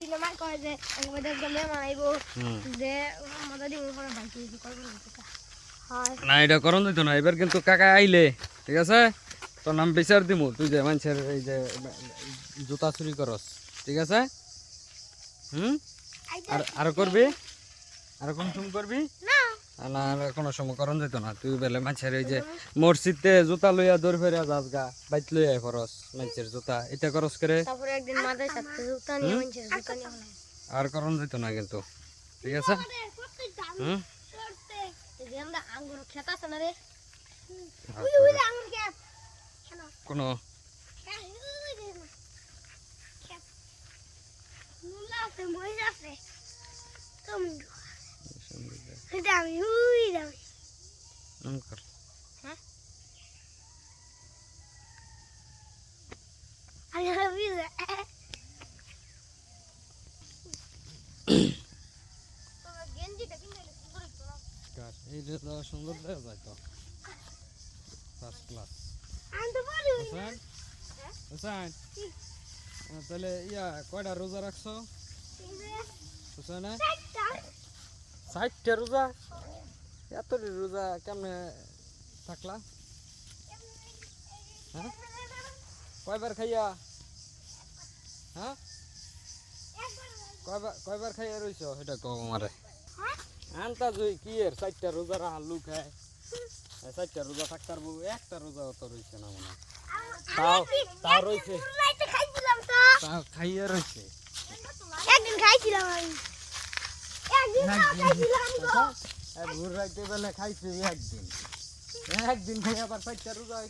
Cinema কয় যে আমাদের গেলে মাইব যে আমাদের দিন পরে বাইকে কি করব না এটা করন দিত না এবার কিন্তু কাকা আইলে ঠিক আছে? তোর নাম বিচার দিমু তুই যে মানুষের এই যে জুতা চুরি করস ঠিক আছে? হুম? আর আর করবি আর কোন করবি না না কোনো সময় করন যেত না। তুই বেলে মানুষের এই যে মসজিদে জুতা লইয়া দৌড় ফেরিয়া যাস গা বাইত লইয়া খরচ মানুষের জুতা। এটা খরচ করে আর করন যেত না কিন্তু। ঠিক আছে? হুম? কোনো? আছে কিনে সুন্দর একটু না কার এই যে তো সুন্দর দেখা তো ফার্স্ট ক্লাস আহ, তাহলে ইয়া কয়টা রোজা রাখছো হোসেন ষাটটা রোজা? এত রোজা কেমনে থাকলা? হ্যাঁ? কয়বার খাইয়া? হ্যাঁ? কয়বার কয়বার খাইয়া রইছ? সেটা কম আমারে। আনতা জুই কি এর? চারটা রোজা রাহার লুক হ্যাঁ চারটা রোজা থাকতার বউ একটা রোজা অত রইছে না মনে তাও তাও রইছে। তাও খাইয়া রইছে। একদিন খাইছিলাম আমি। ভোর রাইতে বেলা খাইছে একদিন একদিন খাই আবার রোজা হয়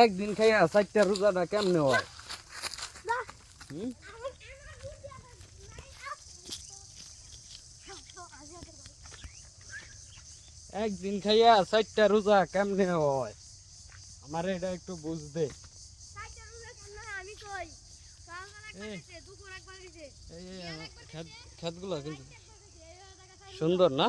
একদিন খাইয়া চারটা রোজাটা কেমনে হয়? একদিন খাইয়া চারটা রোজা কেমনে হয় আমার এটা একটু বুঝতে আমি কই এই। দুপুর একবার গেছে এই এই আমার খেত খেতগুলো কিন্তু সুন্দর না।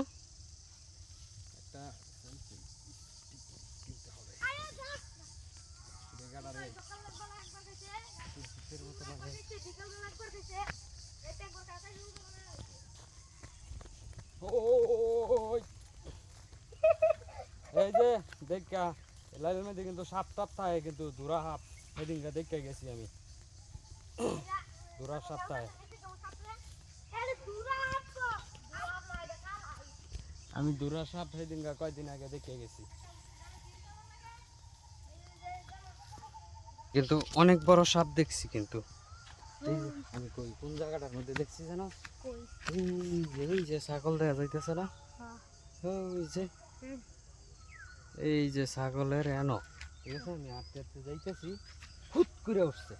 এই যে দেখা লাইনের মধ্যে কিন্তু সাপ টাপ থাকে কিন্তু দুরা হাপ সেদিনকে দেখে গেছি আমি। দুরা সাপ থাকে আমি দুরা সাপ সেদিনকে কয়দিন আগে দেখে গেছি। কিন্তু অনেক বড় সাপ দেখছি কিন্তু। আমি কই কোন জায়গাটার মধ্যে দেখছি জানো? এই যে এই যে ছাগল দেখা যাইতেছে না? ওই যে এই যে ছাগলের এনো। ঠিক আছে আমি হাঁটতে হাঁটতে যাইতেছি হুট করে উঠছে।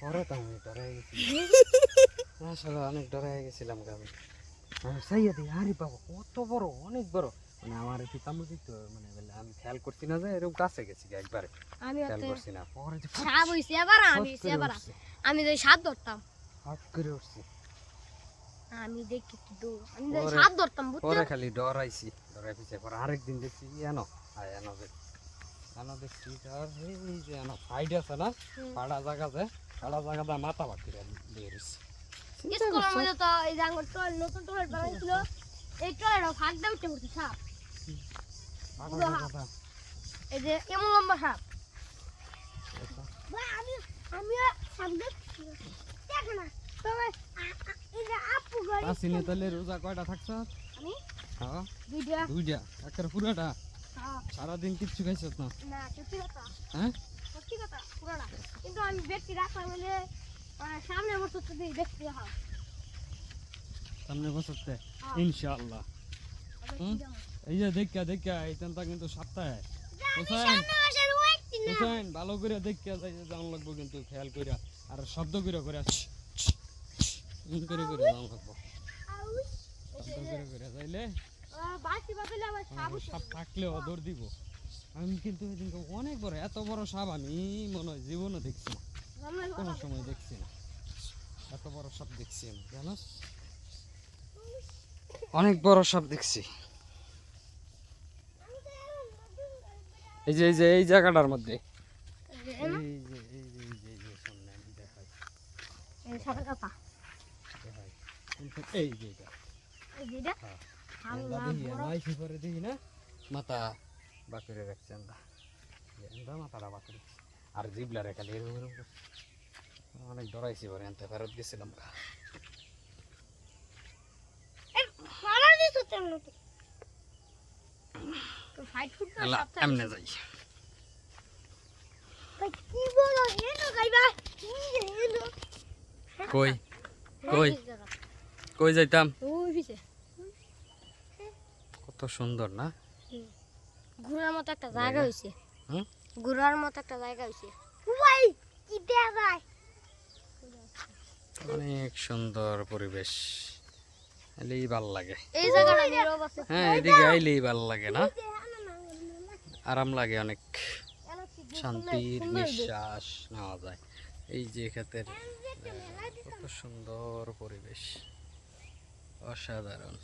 পরে তো আমি ডরাই গেছি আসলে অনেক ডরাই গেছিলাম আমি। সাইয়া দিই আরে বাবা কত বড় অনেক বড়। মানে আমার একটু কামু দিত মানে আমি খেয়াল করছি না যে এরকম কাছে গেছি একবারে। খেয়াল করছি না পরে সাপ হইছে এবার আমি এবার আমি যে সাপ ধরতাম। হাট করে উঠছে। আমি দেখি দূর আমি সাপ ধরতাম পরে খালি ডরাইছি ডরাই পিছে পরে আরেকদিন দেখছি এনো আয় এনো দেখছি তার এই যে সাইড আছে না পাড়া জায়গাতে মাথা বাকি দিয়ে দিচ্ছে স্কুলের মধ্যে তো এই টল নতুন বানাইছিল এই টলের ফাঁক দিয়ে উঠতে পড়ছে সাপ। এই যে এমন লম্বা সাপ। আমি আমিও সাপ দেখ না তবে এই যে আপু গড়ি আসিনি তাহলে রোজা কয়টা থাকছ? আমি? হ্যাঁ। দুইটা। দুইটা পুরাটা। সারাদিন কিচ্ছু খাইছ না না সত্যি কথা হ্যাঁ সত্যি কথা পুরোটা কিন্তু আমি ব্যক্তি রাখলাম বলে সামনে বছর যদি দেখতে হয় সামনে বছরতে হ্যাঁ। ইনশাআল্লাহ এই যে দেখা দেখা এই তেনটা কিন্তু সপ্তাহে হোসেন না হোসেন ভালো করে দেখা যাই জান লাগবো কিন্তু খেয়াল কইরা আর শব্দ করে করে করে করে জান লাগবো শব্দ করে করে যাইলে সাপ আমার সাপ দিব আমি কিন্তু এদিনকে অনেক বড় এত বড় সাপ আমি মনে হয় জীবনে দেখছি কোনো সময় দেখছি না এত বড় সাপ দেখছি আমি জানো অনেক বড় সাপ দেখছি এই যে এই যে এই জায়গাটার মধ্যে এই যে এটা হ্যাঁ। পরে দেখি না মাথা বাকুরে রাখছে আমরা আমরা মাথাটা বাকুরে। আর এরকম এরকম অনেক ডরাইছি পরে আনতে ফেরত গেছিলাম সাপটা এমনে যাই। ভাই কি বলো? হেলো গাইবা কি হেলো কই? কই? কই যাইতাম? সুন্দর না? ঘোরার মতো একটা জায়গা? হইছে? ঘোরার মতো একটা জায়গা হইছে। ভাই কি দেয়া যায় অনেক সুন্দর পরিবেশ। এলেই ভালো লাগে। এই জায়গাটা নীরব আছে। হ্যাঁ এদিকে আইলেই ভালো লাগে না? আরাম লাগে অনেক। শান্তির নিঃশ্বাস নেওয়া যায়। এই যে ক্ষেতের কত সুন্দর পরিবেশ। অসাধারণ।